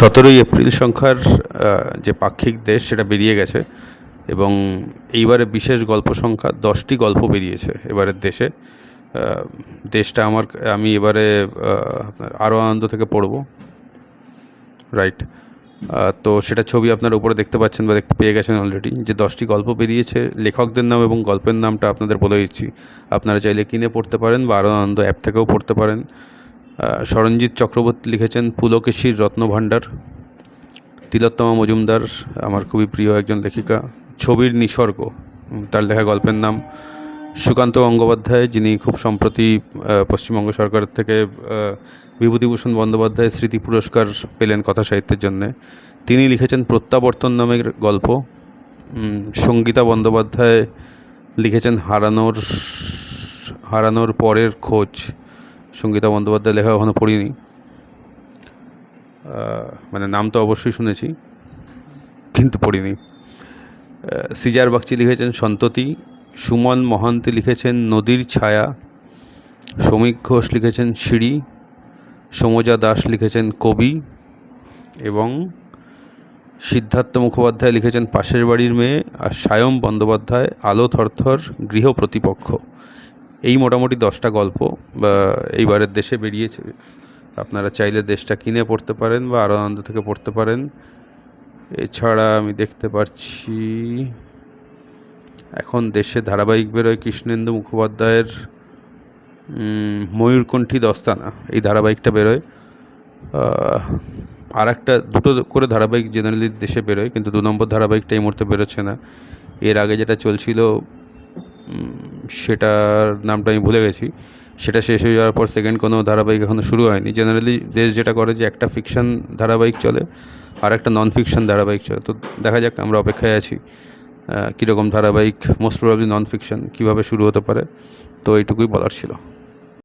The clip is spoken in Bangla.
সতেরোই এপ্রিল সংখ্যার যে পাক্ষিক দেশ সেটা বেরিয়ে গেছে এবং এইবারে বিশেষ গল্প সংখ্যা দশটি গল্প বেরিয়েছে এবারের দেশে। দেশটা আমার, আমি এবারে আপনার আরও আনন্দ থেকে পড়ব। রাইট তো সেটা ছবি আপনারা উপরে দেখতে পাচ্ছেন বা দেখতে পেয়ে গেছেন অলরেডি যে দশটি গল্প বেরিয়েছে। লেখকদের নাম এবং গল্পের নামটা আপনাদের বলে দিচ্ছি। আপনারা চাইলে কিনে পড়তে পারেন বা আরও আনন্দ অ্যাপ থেকেও পড়তে পারেন। আহ, সরঞ্জিৎ চক্রবর্তী লিখেছেন পুলকেশীর রত্নভাণ্ডার। তিলোত্তমা মজুমদার আমার খুবই প্রিয় একজন লেখিকা ছবির নিসর্গ তার লেখা গল্পের নাম সুকান্ত গঙ্গোপাধ্যায় যিনি খুব সম্প্রতি পশ্চিমবঙ্গ সরকারের থেকে বিভূতিভূষণ বন্দ্যোপাধ্যায় স্মৃতি পুরস্কার পেলেন কথা সাহিত্যের জন্যে। তিনি লিখেছেন প্রত্যাবর্তন নামের গল্প সঙ্গীতা বন্দ্যোপাধ্যায় লিখেছেন হারানোর হারানোর পরের খোঁজ। সঙ্গীতা বন্দ্যোপাধ্যায় লেখা এখনও পড়িনি। মানে নাম তো অবশ্যই শুনেছি, কিন্তু পড়িনি। সিজার বাগচি লিখেছেন সন্ততি, সুমন মহান্তি লিখেছেন নদীর ছায়া শ্রমিক ঘোষ লিখেছেন সিঁড়ি, সমজা দাস লিখেছেন কবি এবং সিদ্ধার্থ মুখোপাধ্যায় লিখেছেন পাশের বাড়ির মেয়ে আর সায়ম বন্দ্যোপাধ্যায় আলো থরথর গৃহ প্রতিপক্ষ। এই মোটামুটি দশটা গল্প এইবারের দেশে বেরিয়েছে। আপনারা চাইলে দেশটা কিনে পড়তে পারেন বা আরও আনন্দ থেকে পড়তে পারেন। এছাড়া আমি দেখতে পাচ্ছি এখন দেশে ধারাবাহিক বেরোয় কৃষ্ণেন্দু মুখোপাধ্যায়ের ময়ূরকণ্ঠী দস্তানা। এই ধারাবাহিকটা বেরোয়। আর একটা দুটো করে ধারাবাহিক জেনারেলি দেশে বেরোয়, কিন্তু দু নম্বর ধারাবাহিকটা এই মুহূর্তে বেরোচ্ছে না। এর আগে যেটা চলছিল সেটার নামটা আমি ভুলে গেছি। সেটা শেষ হয়ে যাওয়ার পর সেকেন্ড কোনো ধারাবাহিক এখনও শুরু হয়নি। জেনারেলি দেশ যেটা করে যে একটা ফিকশান ধারাবাহিক চলে, আর একটা নন ফিকশন ধারাবাহিক চলে। তো দেখা যাক, আমরা অপেক্ষায় আছি কীরকম ধারাবাহিক মোস্ট প্রবাবলি নন ফিকশান কীভাবে শুরু হতে পারে। তো এইটুকুই বলার ছিল।